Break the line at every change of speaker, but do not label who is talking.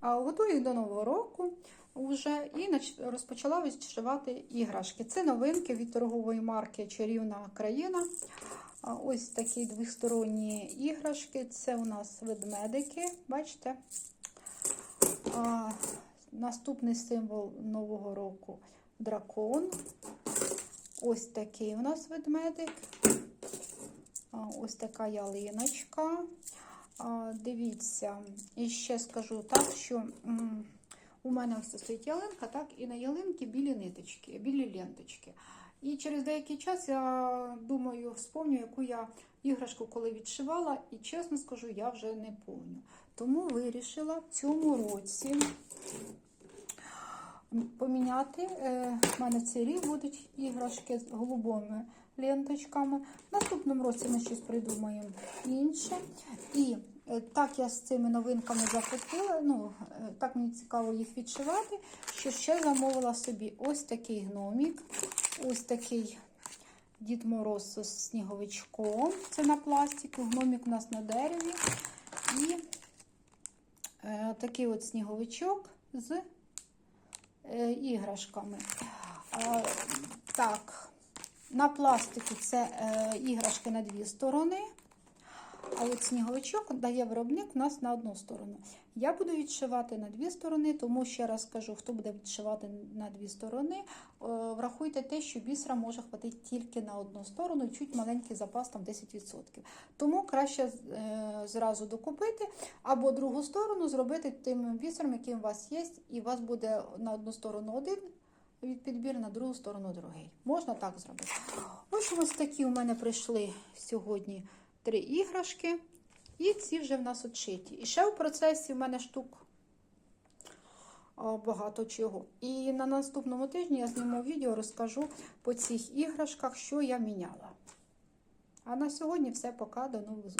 Готую їх до Нового року вже і розпочала відшивати іграшки. Це новинки від торгової марки Чарівна країна. Ось такі двосторонні іграшки. Це у нас ведмедики, бачите? А, Наступний символ Нового року дракон. Ось такий у нас ведмедик. Ось така ялиночка. Дивіться, і ще скажу так, що у мене все стоїть ялинка, так, і на ялинці білі ниточки, білі ленточки. І через деякий час я думаю, вспомню, яку я іграшку коли відшивала, і чесно скажу, я вже не помню. Тому вирішила в цьому році поміняти. Е, У мене цей будуть іграшки з голубими ленточками. В наступному році ми щось придумаємо інше. І е, так я з цими новинками захопила, ну, е, так мені цікаво їх відшивати, що ще замовила собі ось такий гномік, ось такий Дід Мороз з сніговичком. Це на пластику, гномік у нас на дереві. І е, такий от сніговичок з іграшками. Е, так, на пластику це е, іграшки на дві сторони. А от сніговичок дає виробник у нас на одну сторону. Я буду відшивати на дві сторони, тому ще раз кажу, хто буде відшивати на дві сторони, е, врахуйте те, що бісера може хватити тільки на одну сторону, чуть маленький запас там 10%. Тому краще е, зразу докупити, або другу сторону зробити тим бісером, який у вас є, і у вас буде на одну сторону один від підбір, на другу сторону другий. Можна так зробити. Ось ось такі у мене прийшли сьогодні три іграшки. І ці вже в нас отшиті. І ще в процесі в мене штук багато чого. І на наступному тижні я зніму відео, розкажу по цих іграшках, що я міняла. А на сьогодні все. Пока, до нових зустрічей.